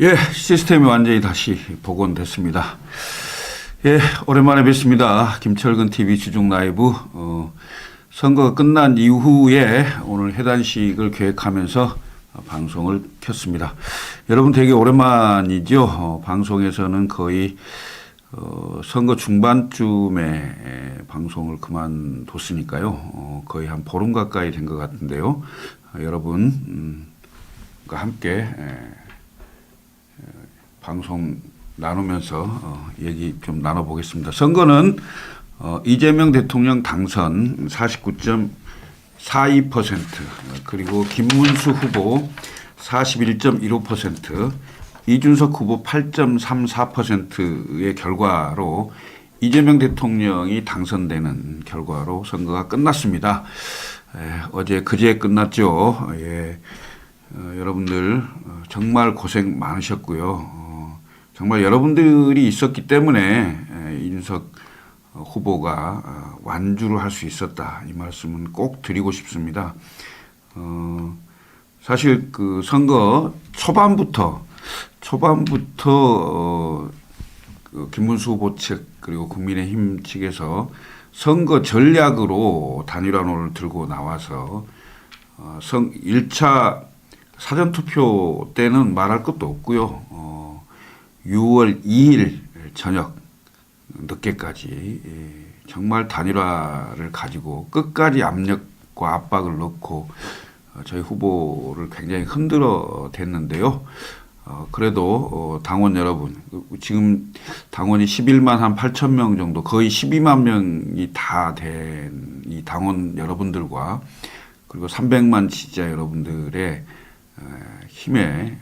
예, 시스템이 완전히 다시 복원됐습니다. 예, 오랜만에 뵙습니다. 김철근 TV 주중 라이브. 어, 선거가 끝난 이후에 오늘 해단식을 계획하면서 방송을 켰습니다. 여러분 되게 오랜만이죠. 어, 방송에서는 거의 어, 선거 중반쯤에 에, 방송을 그만뒀으니까요. 어, 거의 한 보름 가까이 된 것 같은데요. 어, 여러분 음, 과 함께 에, 방송 나누면서 어, 얘기 좀 나눠보겠습니다. 선거는 어, 이재명 대통령 당선 49.42% 그리고 김문수 후보 41.15% 이준석 후보 8.34%의 결과로 이재명 대통령이 당선되는 결과로 선거가 끝났습니다. 에, 어제 그제 끝났죠. 예. 어, 여러분들 어, 정말 고생 많으셨고요. 어, 정말 여러분들이 있었기 때문에 어, 후보가 어, 완주를 할 수 있었다 이 말씀은 꼭 드리고 싶습니다. 어, 사실 그 선거 초반부터 초반부터 어, 그 김문수 후보 측 그리고 국민의힘 측에서 선거 전략으로 단일화론을 들고 나와서 어, 선 1차 사전 투표 때는 말할 것도 없고요. 어, 6월 2일 저녁 늦게까지 예, 정말 단일화를 가지고 끝까지 압력과 압박을 넣고 어, 저희 후보를 굉장히 흔들어 댔는데요. 어, 그래도 어, 당원 여러분 지금 당원이 11만 한 8천 명 정도 거의 12만 명이 다 된 이 당원 여러분들과 그리고 300만 지지자 여러분들의 에, 힘에 에,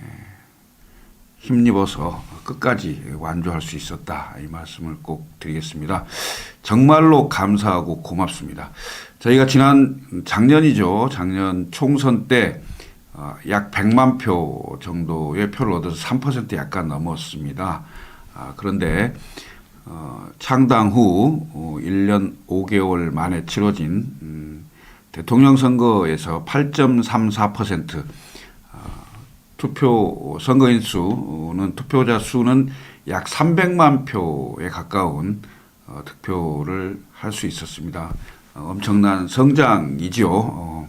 힘입어서 끝까지 완주할 수 있었다 이 말씀을 꼭 드리겠습니다. 정말로 감사하고 고맙습니다. 저희가 지난 작년이죠 작년 총선 때 어, 약 100만 표 정도의 표를 얻어서 3% 약간 넘었습니다. 아, 그런데 어, 창당 후 어, 1년 5개월 만에 치러진 음, 대통령 선거에서 8.34% 어, 투표 선거인 수는 투표자 수는 약 300만 표에 가까운 어, 득표를 할 수 있었습니다. 어, 엄청난 성장이죠. 어,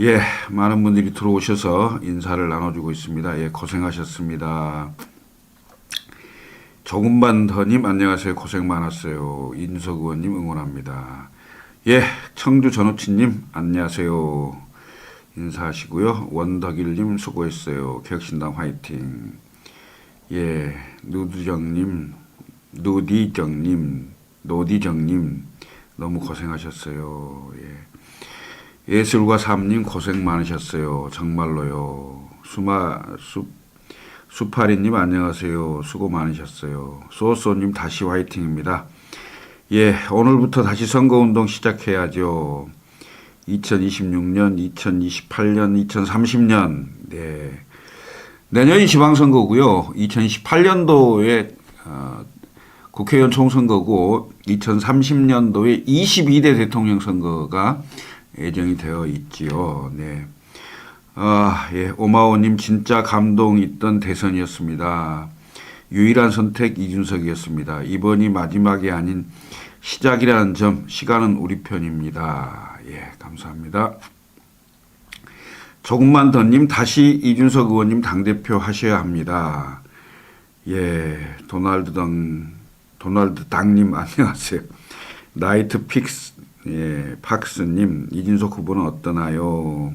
예, 많은 분들이 들어오셔서 인사를 나눠주고 있습니다. 예, 고생하셨습니다. 조금만 더님 안녕하세요. 고생 많았어요. 인석 의원님 응원합니다. 예, 청주 전우치님 안녕하세요. 인사하시고요. 원덕일님 수고했어요. 격신당 화이팅. 예, 누두정님, 누디정님, 노디정님 너무 고생하셨어요. 예. 예술과 삶님 고생 많으셨어요. 정말로요. 수마 수 수파리님 안녕하세요. 수고 많으셨어요. 소소님 다시 화이팅입니다. 예, 오늘부터 다시 선거운동 시작해야죠. 2026년, 2028년, 2030년, 네. 내년이 지방선거고요. 2028년도에 어, 국회의원 총선거고 2030년도에 22대 대통령 선거가 예정이 되어 있지요. 네. 아, 예. 오마오님 진짜 감동 있던 대선이었습니다. 유일한 선택 이준석이었습니다. 이번이 마지막이 아닌 시작이라는 점, 시간은 우리 편입니다. 예, 감사합니다. 조금만 더님 다시 이준석 의원님 당대표 하셔야 합니다. 예, 도널드 당, 도널드 당님 안녕하세요. 나이트 픽스, 예, 팍스님, 이준석 후보는 어떠나요?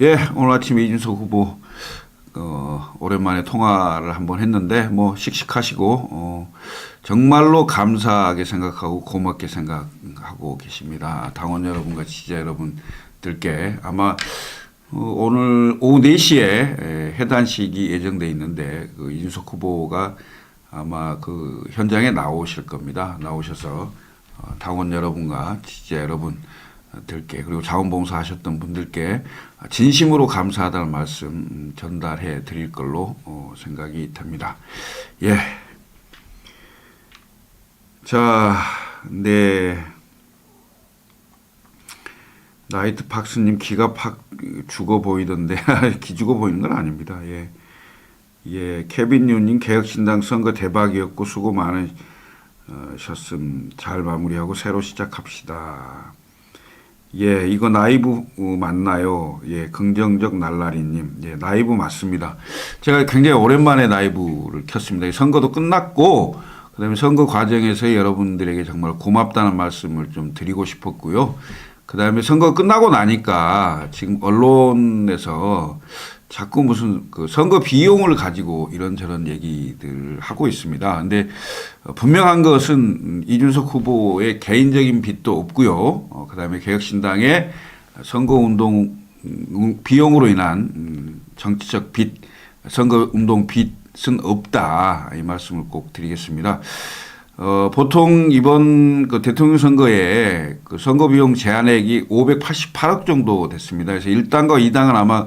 예, 오늘 아침에 이준석 후보, 어, 오랜만에 통화를 한번 했는데, 뭐, 씩씩하시고, 어, 정말로 감사하게 생각하고 고맙게 생각하고 계십니다. 당원 여러분과 지지자 여러분들께 아마 어, 오늘 오후 4시에 해단식이 예정돼 있는데 그 이준석 후보가 아마 그 현장에 나오실 겁니다. 나오셔서 어, 당원 여러분과 지지자 여러분 들께 그리고 자원봉사 하셨던 분들께 진심으로 감사하다는 말씀 전달해 드릴 걸로 어, 생각이 됩니다. 예. 자, 네. 나이트 박스님 기가 팍 죽어 보이던데 기 죽어 보이는 건 아닙니다. 예. 예, 케빈 유님 개혁신당 선거 대박이었고 수고 많으셨음 잘 마무리하고 새로 시작합시다. 예, 이거 나이브 맞나요? 예, 긍정적 날라리님. 예, 나이브 맞습니다. 제가 굉장히 오랜만에 나이브를 켰습니다. 이 선거도 끝났고, 그 다음에 선거 과정에서 여러분들에게 정말 고맙다는 말씀을 좀 드리고 싶었고요. 그 다음에 선거 끝나고 나니까 지금 언론에서 자꾸 무슨 그 선거 비용을 가지고 이런저런 얘기들 하고 있습니다. 근데 분명한 것은 이준석 후보의 개인적인 빚도 없고요. 어, 그다음에 개혁신당의 선거 운동 음, 비용으로 인한 음, 정치적 빚, 선거 운동 빚은 없다 이 말씀을 꼭 드리겠습니다. 어, 보통 이번 그 대통령 선거에 그 선거 비용 제한액이 588억 정도 됐습니다. 그래서 1당과 2당은 아마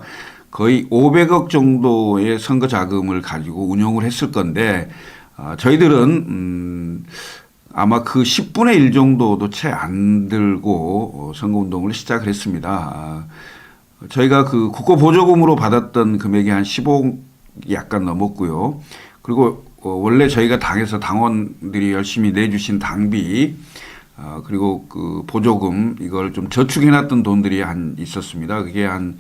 거의 500억 정도의 선거 자금을 가지고 운용을 했을 건데 어, 저희들은 음, 아마 그 10분의 1 정도도 채 안 들고 어, 선거 운동을 시작을 했습니다. 아, 저희가 그 국고 보조금으로 받았던 금액이 한 15억 약간 넘었고요. 그리고 어, 원래 저희가 당에서 당원들이 열심히 내주신 당비 어, 그리고 그 보조금 이걸 좀 저축해놨던 돈들이 한 있었습니다. 그게 한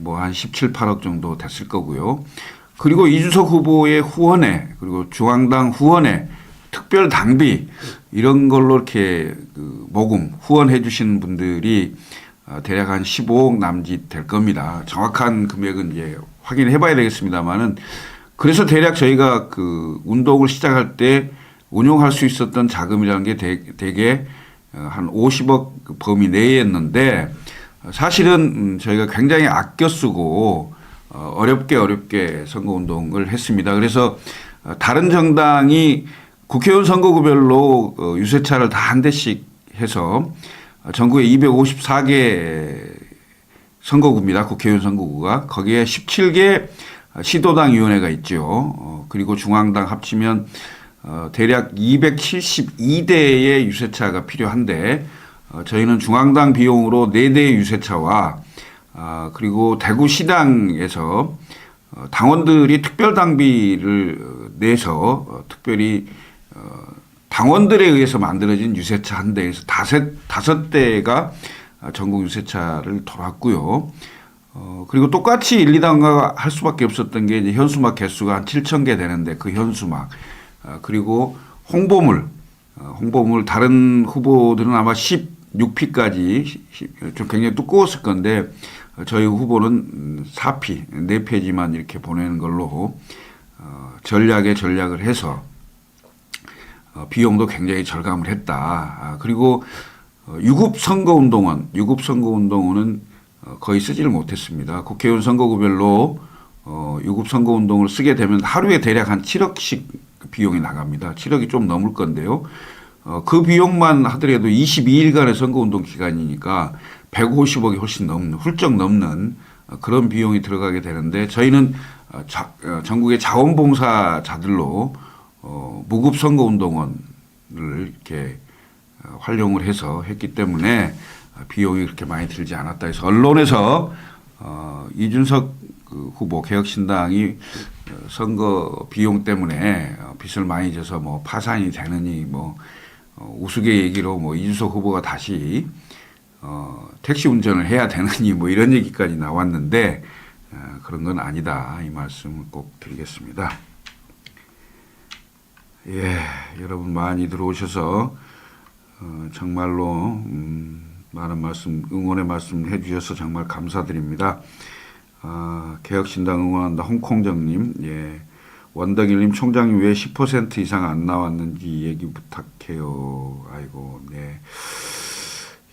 뭐 한 17, 8억 정도 됐을 거고요. 그리고 이준석 후보의 후원회 그리고 중앙당 후원회 특별 당비 이런 걸로 이렇게 그 모금 후원해 주신 분들이 어, 대략 한 15억 남짓 될 겁니다. 정확한 금액은 이제 확인해 봐야 되겠습니다만은 그래서 대략 저희가 그 운동을 시작할 때 운용할 수 있었던 자금이라는 게 대, 대개 어, 한 50억 그 범위 내였는데 사실은 음, 저희가 굉장히 아껴 쓰고 어, 어렵게 어렵게 선거 운동을 했습니다. 그래서 어, 다른 정당이 국회의원 선거구별로 어, 유세차를 다 한 대씩 해서 전국에 254개 선거구입니다. 국회의원 선거구가 거기에 17개 시도당 위원회가 있죠. 어, 그리고 중앙당 합치면 어, 대략 272대의 유세차가 필요한데 어, 저희는 중앙당 비용으로 4대의 유세차와 아, 그리고 대구시당에서 어, 당원들이 특별 당비를 어, 내서 어, 특별히 어, 당원들에 의해서 만들어진 유세차 한 대에서 다섯, 다섯 대가 아, 전국 유세차를 돌았고요. 어, 그리고 똑같이 1, 2당과 할 수밖에 없었던 게 이제 현수막 개수가 한 7천 개 되는데 그 현수막 어, 그리고 홍보물 어, 홍보물 다른 후보들은 아마 16피까지 좀 굉장히 두꺼웠을 건데 어, 저희 후보는 4피, 4페이지만 이렇게 보내는 걸로 어, 전략에 전략을 해서 어, 비용도 굉장히 절감을 했다. 아, 그리고 어, 유급 선거 운동원, 유급 선거 운동원은 어, 거의 쓰지를 못했습니다. 국회의원 선거구별로 어, 유급 선거 운동을 쓰게 되면 하루에 대략 한 7억씩 비용이 나갑니다. 7억이 좀 넘을 건데요. 어, 그 비용만 하더라도 22일간의 선거 운동 기간이니까 150억이 훨씬 넘는, 훌쩍 넘는 어, 그런 비용이 들어가게 되는데 저희는 어, 자, 어, 전국의 자원봉사자들로 어, 무급 선거 운동원을 이렇게 어, 활용을 해서 했기 때문에 비용이 그렇게 많이 들지 않았다 해서 언론에서 어, 이준석 그 후보 개혁신당이 어, 선거 비용 때문에 어, 빚을 많이 져서 뭐 파산이 되느니 뭐 어, 우스개 얘기로 뭐 이준석 후보가 다시 어, 택시 운전을 해야 되느니 뭐 이런 얘기까지 나왔는데 어, 그런 건 아니다 이 말씀을 꼭 드리겠습니다. 예, 여러분 많이 들어오셔서 어, 정말로 음, 많은 말씀 응원의 말씀 해주셔서 정말 감사드립니다. 아, 개혁신당 응원한다 홍콩정님, 예. 원덕일님 총장님 왜 10% 이상 안 나왔는지 얘기 부탁해요. 아이고, 네.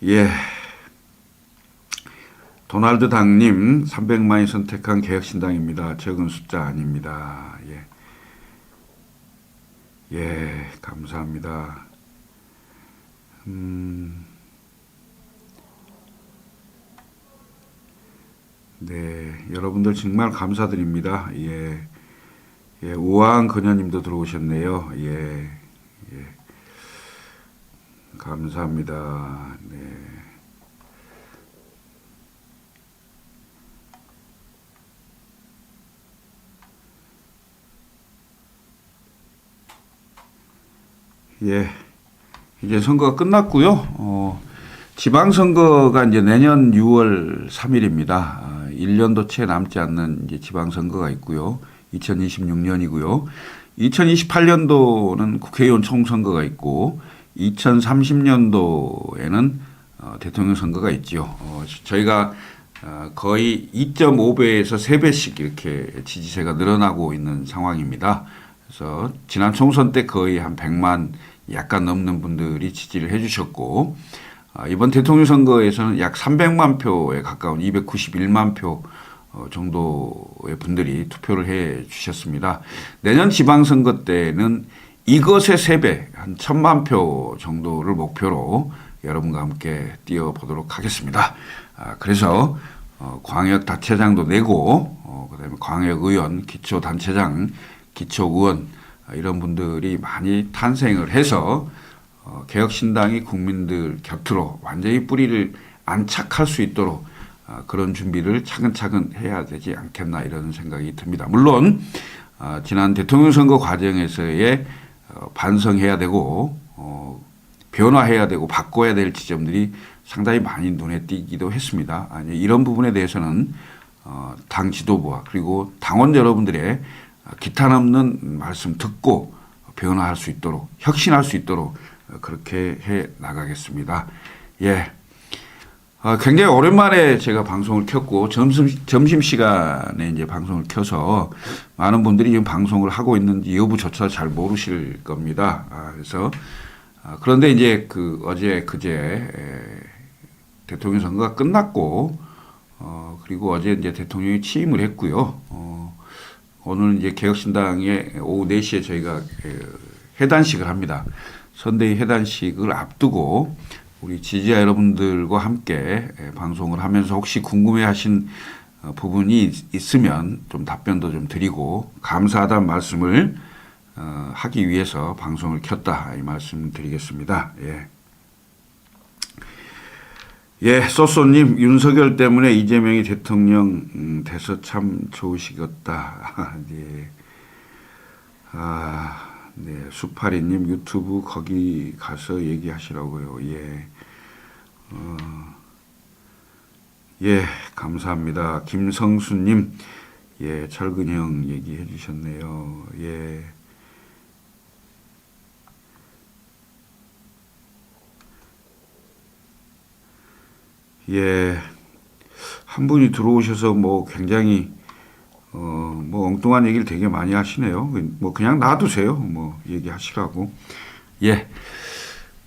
예. 도날드 당님 300만이 선택한 개혁신당입니다. 적은 숫자 아닙니다. 예. 예, 감사합니다. 음, 네, 여러분들 정말 감사드립니다. 예, 예, 우왕 그녀님도 들어오셨네요. 예, 예. 감사합니다. 네. 예. 이제 선거가 끝났고요. 어, 지방선거가 이제 내년 6월 3일입니다. 1년도 아, 채 남지 않는 이제 지방선거가 있고요. 2026년이고요. 2028년도는 국회의원 총선거가 있고 2030년도에는 어, 대통령 선거가 있죠. 어, 저희가 어, 거의 2.5배에서 3배씩 이렇게 지지세가 늘어나고 있는 상황입니다. 그래서 지난 총선 때 거의 한 100만 약간 넘는 분들이 지지를 해주셨고 아, 이번 대통령 선거에서는 약 300만 표에 가까운 291만 표 어, 정도의 분들이 투표를 해 주셨습니다. 내년 지방선거 때는 이것의 3배, 한 1000만 표 정도를 목표로 여러분과 함께 뛰어보도록 하겠습니다. 아, 그래서 어, 광역단체장도 내고 어, 그다음에 광역의원, 기초단체장, 기초의원 아, 이런 분들이 많이 탄생을 해서 어, 개혁신당이 국민들 곁으로 완전히 뿌리를 안착할 수 있도록 아, 그런 준비를 차근차근 해야 되지 않겠나 이런 생각이 듭니다. 물론 아, 지난 대통령 선거 과정에서의 어, 반성해야 되고 어, 변화해야 되고 바꿔야 될 지점들이 상당히 많이 눈에 띄기도 했습니다. 이런 부분에 대해서는 어, 당 지도부와 그리고 당원 여러분들의 기탄 없는 말씀 듣고 변화할 수 있도록 혁신할 수 있도록 그렇게 해 나가겠습니다. 예. 아, 굉장히 오랜만에 제가 방송을 켰고 점심 점심 시간에 이제 방송을 켜서 많은 분들이 지금 방송을 하고 있는지 여부조차 잘 모르실 겁니다. 아, 그래서 아, 그런데 이제 그 어제 그제 에, 대통령 선거가 끝났고 어, 그리고 어제 이제 대통령이 취임을 했고요. 어, 오늘 이제 개혁신당에 오후 4시에 저희가 그 해단식을 합니다. 선대위 해단식을 앞두고 우리 지지자 여러분들과 함께 예, 방송을 하면서 혹시 궁금해하신 어, 부분이 있- 있으면 좀 답변도 좀 드리고 감사하다는 말씀을 어, 하기 위해서 방송을 켰다 이 말씀 드리겠습니다. 예. 예, 소소님 윤석열 때문에 이재명이 대통령 음, 돼서 참 좋으시겠다. 예. 아, 네, 수파리님 유튜브 거기 가서 얘기하시라고요. 예, 어, 예, 감사합니다. 김성수님, 예, 철근 형 얘기해 주셨네요. 예. 예, 한 분이 들어오셔서 뭐 굉장히 어, 뭐 엉뚱한 얘기를 되게 많이 하시네요. 뭐 그냥 놔두세요. 뭐 얘기하시라고. 예.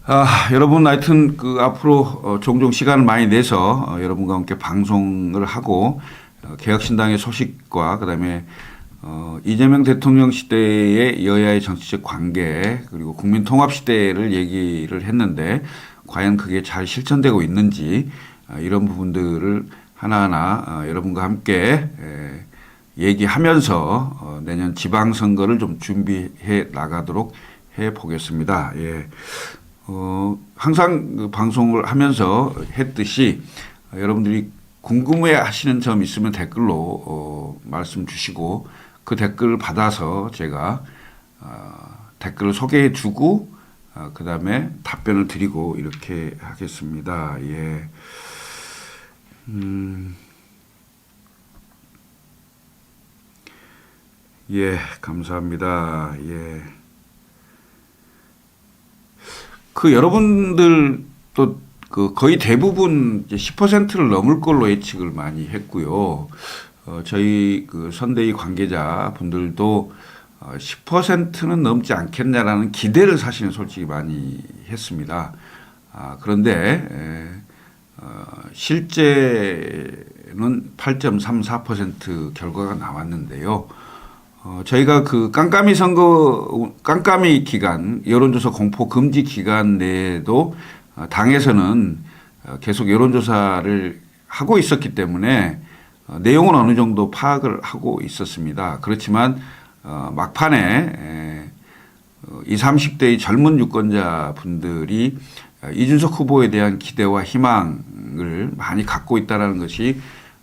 아, 여러분 하여튼 그 앞으로 어, 종종 시간을 많이 내서 어, 여러분과 함께 방송을 하고 어, 개혁신당의 소식과 그다음에 어, 이재명 대통령 시대의 여야의 정치적 관계 그리고 국민 통합 시대를 얘기를 했는데 과연 그게 잘 실천되고 있는지 아, 이런 부분들을 하나하나 어, 여러분과 함께 에, 얘기하면서 어, 내년 지방선거를 좀 준비해 나가도록 해 보겠습니다. 예. 어, 항상 그 방송을 하면서 했듯이 어, 여러분들이 궁금해 하시는 점 있으면 댓글로 어, 말씀 주시고 그 댓글을 받아서 제가 어, 댓글을 소개해 주고 어, 그 다음에 답변을 드리고 이렇게 하겠습니다. 예. 음. 예, 감사합니다. 예. 그 여러분들 또그 거의 대부분 이제 10%를 넘을 걸로 예측을 많이 했고요. 어, 저희 그 선대위 관계자 분들도 어, 10%는 넘지 않겠냐라는 기대를 사실은 솔직히 많이 했습니다. 아, 그런데 에, 어, 실제는 8.34% 결과가 나왔는데요. 어, 저희가 그 깜깜이 선거, 깜깜이 기간, 여론조사 공포 금지 기간 내에도 어, 당에서는 어, 계속 여론조사를 하고 있었기 때문에 어, 내용은 어느 정도 파악을 하고 있었습니다. 그렇지만 어, 막판에 에, 어, 20, 30대의 젊은 유권자 분들이 어, 이준석 후보에 대한 기대와 희망을 많이 갖고 있다는 것이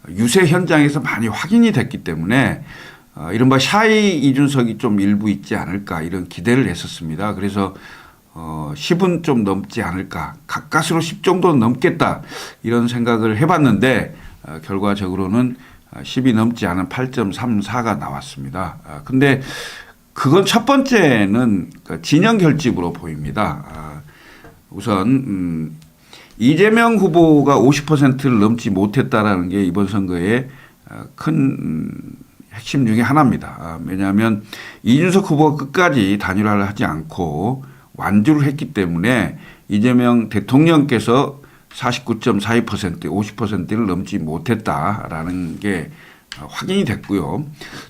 유세 현장에서 많이 확인이 됐기 때문에 어, 이른바 샤이 이준석이 좀 일부 있지 않을까 이런 기대를 했었습니다. 그래서 어, 10은 좀 넘지 않을까. 가까스로 10 정도는 넘겠다. 이런 생각을 해봤는데, 어, 결과적으로는 10이 넘지 않은 8.34가 나왔습니다. 아, 근데 그건 첫 번째는 그 진영 결집으로 보입니다. 아, 우선, 음, 이재명 후보가 50%를 넘지 못했다라는 게 이번 선거의 어, 큰 음, 핵심 중에 하나입니다. 아, 왜냐하면 이준석 후보가 끝까지 단일화를 하지 않고 완주를 했기 때문에 이재명 대통령께서 49.42% 50%를 넘지 못했다라는 게 어, 확인이 됐고요.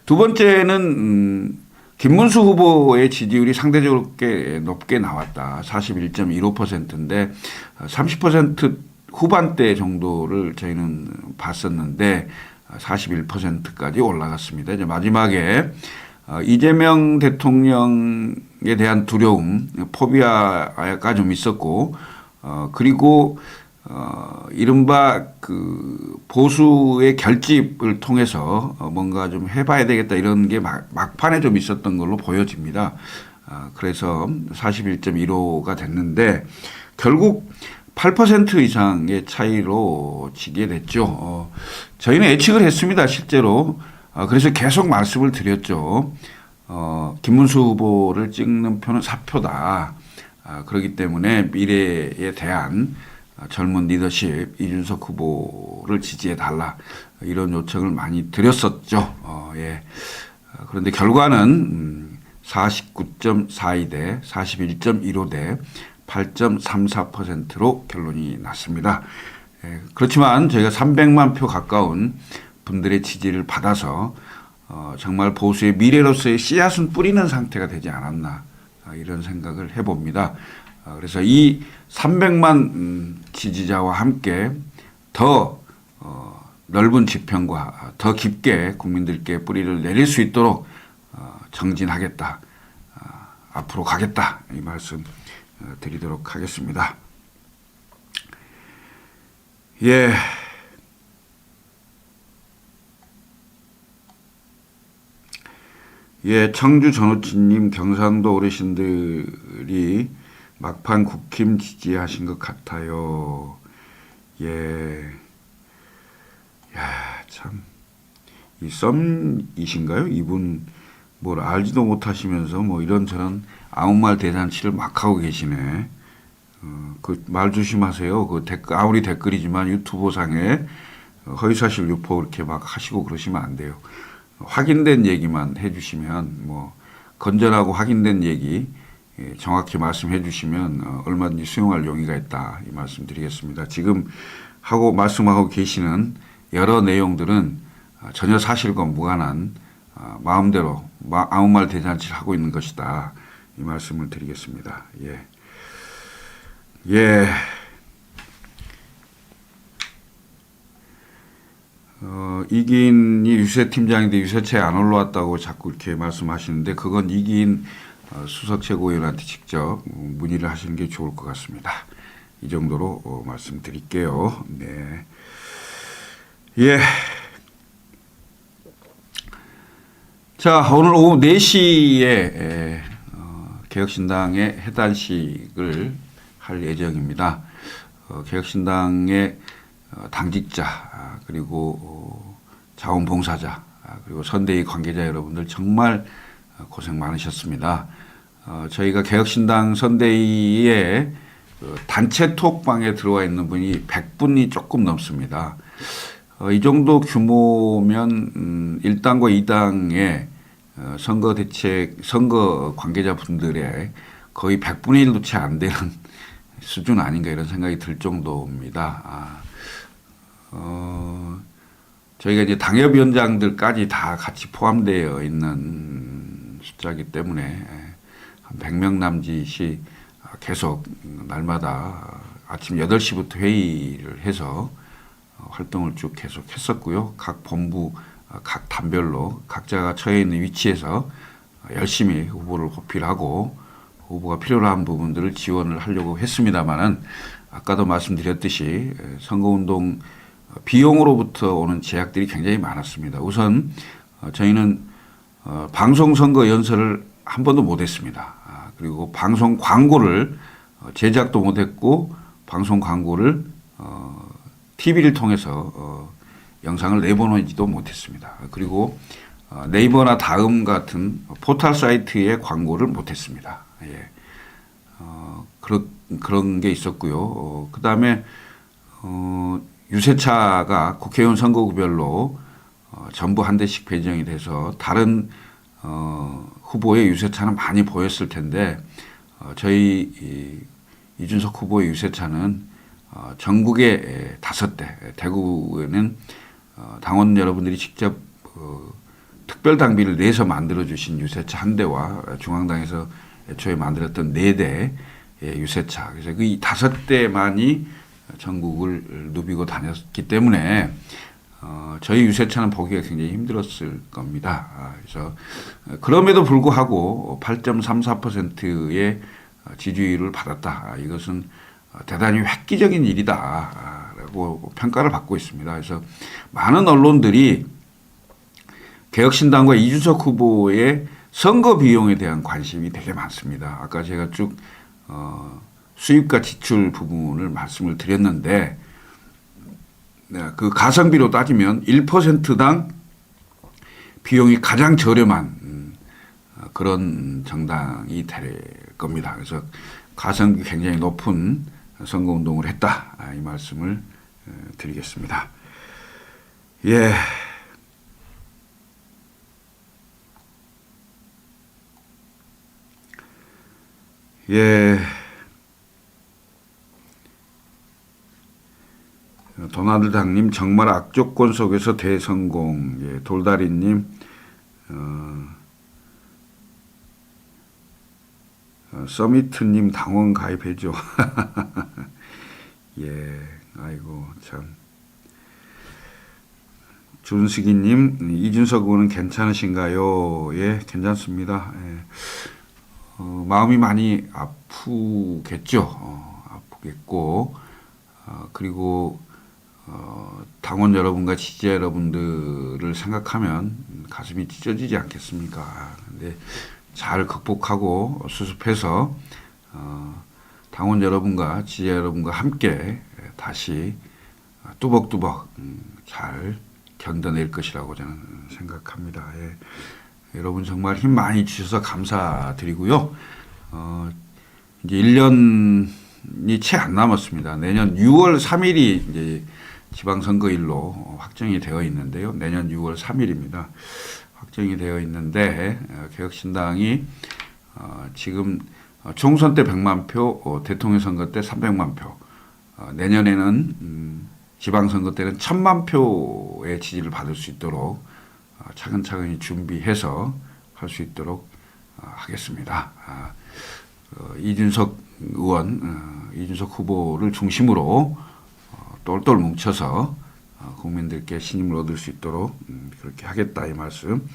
두 번째는 음, 김문수 후보의 지지율이 상대적으로 꽤 높게 나왔다. 41.15%인데 30% 후반대 정도를 저희는 봤었는데 41%까지 올라갔습니다. 이제 마지막에 어, 이재명 대통령에 대한 두려움, 포비아가 좀 있었고, 어, 그리고 어, 이른바 그 보수의 결집을 통해서 어, 뭔가 좀 해봐야 되겠다 이런 게 막, 막판에 좀 있었던 걸로 보여집니다. 아, 그래서 41.15가 됐는데 결국 8% 이상의 차이로 지게 됐죠. 어, 저희는 예측을 했습니다, 실제로. 어, 그래서 계속 말씀을 드렸죠. 어, 김문수 후보를 찍는 표는 사표다. 아, 그렇기 때문에 미래에 대한 아, 젊은 리더십 이준석 후보를 지지해 달라 이런 요청을 많이 드렸었죠. 어, 예. 어, 그런데 결과는 음, 49.42대 41.15대 8.34%로 결론이 났습니다. 예, 그렇지만 저희가 300만 표 가까운 분들의 지지를 받아서 어, 정말 보수의 미래로서의 씨앗은 뿌리는 상태가 되지 않았나 아, 이런 생각을 해봅니다. 아, 그래서 이 300만 음, 지지자와 함께 더 어, 넓은 지평과 더 깊게 국민들께 뿌리를 내릴 수 있도록 어, 정진하겠다. 아, 앞으로 가겠다. 이 말씀 어, 드리도록 하겠습니다. 예. 예, 청주 전우치님 경상도 어르신들이 막판 국힘 지지하신 것 같아요. 예. 야, 참. 이 썸이신가요? 이분 뭘 알지도 못하시면서 뭐 이런저런 아무 말 대잔치를 막 하고 계시네. 어, 그말 조심하세요. 그 댓글, 아무리 댓글이지만 유튜브 상에 허위사실 유포 이렇게 막 하시고 그러시면 안 돼요. 확인된 얘기만 해주시면 뭐 건전하고 확인된 얘기 예, 정확히 말씀해 주시면 어, 얼마든지 수용할 용의가 있다 이 말씀 드리겠습니다. 지금 하고 말씀하고 계시는 여러 내용들은 어, 전혀 사실과 무관한 어, 마음대로 마- 아무 말 대잔치를 하고 있는 것이다 이 말씀을 드리겠습니다. 예. 예. 어, 이기인이 유세 팀장인데 유세차에 안 올라왔다고 자꾸 이렇게 말씀하시는데 그건 이기인 어, 수석 최고위원한테 직접 문의를 하시는 게 좋을 것 같습니다. 이 정도로 어, 말씀드릴게요. 네. 예. 자, 오늘 오후 4시에 에, 어, 개혁신당의 해단식을 할 예정입니다. 어, 개혁신당의 어, 당직자 아, 그리고 어, 자원봉사자 아, 그리고 선대위 관계자 여러분들 정말 어, 고생 많으셨습니다. 어, 저희가 개혁신당 선대위에 그 단체 톡방에 들어와 있는 분이 100분이 조금 넘습니다. 어, 이 정도 규모면 음, 1당과 2당의 어, 선거 대책 선거 관계자분들의 거의 100분의 1도 채 안 되는 수준 아닌가 이런 생각이 들 정도입니다. 아, 어, 저희가 이제 당협위원장들까지 다 같이 포함되어 있는 숫자이기 때문에 한 100명 남짓이 계속 날마다 아침 8시부터 회의를 해서 활동을 쭉 계속 했었고요. 각 본부, 각 단별로 각자가 처해 있는 위치에서 열심히 후보를 호필하고 후보가 필요로 한 부분들을 지원을 하려고 했습니다만은 아까도 말씀드렸듯이 선거운동 비용으로부터 오는 제약들이 굉장히 많았습니다. 우선 어, 저희는 어, 방송 선거 연설을 한 번도 못했습니다. 아, 그리고 방송 광고를 어, 제작도 못했고 방송 광고를 어, TV를 통해서 어, 영상을 내보내지도 못했습니다. 그리고 어, 네이버나 다음 같은 포털 사이트에 광고를 못했습니다. 예. 어, 그런 그런 게 있었고요. 어, 그 다음에 어, 유세차가 국회의원 선거구별로 어, 전부 한 대씩 배정이 돼서 다른 어, 후보의 유세차는 많이 보였을 텐데 어, 저희 이, 이준석 후보의 유세차는 어, 전국에 에, 다섯 대, 대구에는 어, 당원 여러분들이 직접 어, 특별 당비를 내서 만들어 주신 유세차 한 대와 중앙당에서 애초에 만들었던 네 대 유세차 그래서 그이 다섯 대만이 전국을 누비고 다녔기 때문에 어, 저희 유세차는 보기가 굉장히 힘들었을 겁니다. 아, 그래서 어, 그럼에도 불구하고 8.34%의 지지율을 받았다. 아, 이것은 어, 대단히 획기적인 일이다라 고 평가를 받고 있습니다. 그래서 많은 언론들이 개혁신당과 이준석 후보의 선거 비용에 대한 관심이 되게 많습니다. 아까 제가 쭉 어, 수입과 지출 부분을 말씀을 드렸는데 네, 그 가성비로 따지면 1%당 비용이 가장 저렴한 음, 어, 그런 정당이 될 겁니다. 그래서 가성비 굉장히 높은 선거운동을 했다. 아, 이 말씀을 어, 드리겠습니다. 예. 예. 도나드당님 정말 악조건 속에서 대성공. 예, 돌다리님 어, 어, 서미트님 당원 가입해줘. 예, 아이고 참. 준식이님 이준석 의원은 괜찮으신가요? 예, 괜찮습니다. 예. 어, 마음이 많이 아프겠죠. 어, 아프겠고 어, 그리고 어, 당원 여러분과 지지자 여러분들을 생각하면 가슴이 찢어지지 않겠습니까? 근데 잘 극복하고 수습해서 어, 당원 여러분과 지지자 여러분과 함께 다시 뚜벅뚜벅 음, 잘 견뎌낼 것이라고 저는 생각합니다. 예. 여러분 정말 힘 많이 주셔서 감사드리고요. 어, 이제 1년이 채 안 남았습니다. 내년 6월 3일이 이제 지방선거일로 확정이 되어 있는데요. 내년 6월 3일입니다. 확정이 되어 있는데 어, 개혁신당이 어, 지금 총선 때 100만 표, 어, 대통령 선거 때 300만 표, 어, 내년에는 음, 지방선거 때는 1000만 표의 지지를 받을 수 있도록 어, 차근차근히 준비해서 할 수 있도록 어, 하겠습니다. 아, 어, 이준석 의원, 어, 이준석 후보를 중심으로 어, 똘똘 뭉쳐서 어, 국민들께 신임을 얻을 수 있도록 음, 그렇게 하겠다 이 말씀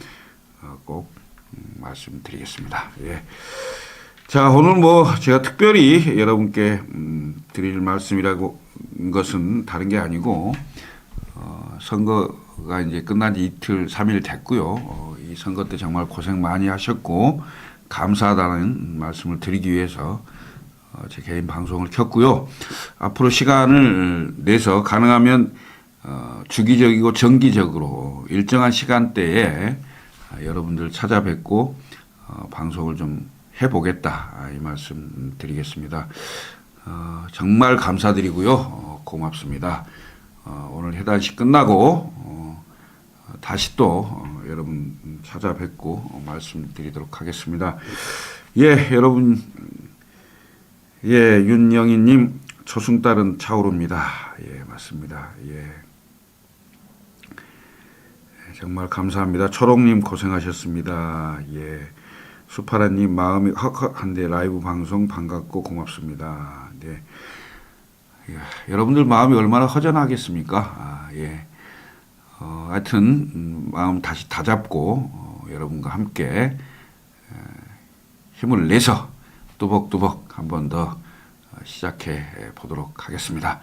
어, 꼭 음, 말씀드리겠습니다. 예. 자 오늘 뭐 제가 특별히 여러분께 음, 드릴 말씀이라고 것은 다른 게 아니고 어, 선거가 이제 끝난 지 이틀, 삼일 됐고요. 어, 이 선거 때 정말 고생 많이 하셨고 감사하다는 말씀을 드리기 위해서 어, 제 개인 방송을 켰고요. 앞으로 시간을 내서 가능하면 어, 주기적이고 정기적으로 일정한 시간대에 아, 여러분들 찾아뵙고 어, 방송을 좀 해보겠다 아, 이 말씀 드리겠습니다. 어, 정말 감사드리고요. 어, 고맙습니다. 어, 오늘 해단식 끝나고 어, 다시 또 어, 여러분 찾아뵙고 어, 말씀드리도록 하겠습니다. 예, 여러분, 예, 윤영희님 초승달은 차오릅니다. 예, 맞습니다. 예. 예, 정말 감사합니다. 초롱님 고생하셨습니다. 예. 수파라님 마음이 헉헉한데 라이브 방송 반갑고 고맙습니다. 네. 예, 여러분들 마음이 얼마나 허전하겠습니까? 아, 예. 어, 하여튼 음, 마음 다시 다잡고 어, 여러분과 함께 에, 힘을 내서 뚜벅뚜벅 한 번 더 시작해 보도록 하겠습니다.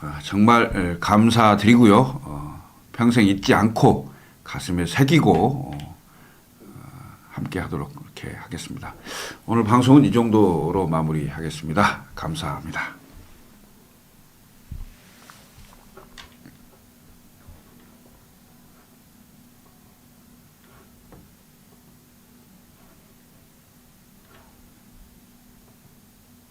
어, 정말 에, 감사드리고요. 어, 평생 잊지 않고 가슴에 새기고 어, 함께 하도록 이렇게 하겠습니다. 오늘 방송은 이 정도로 마무리하겠습니다. 감사합니다.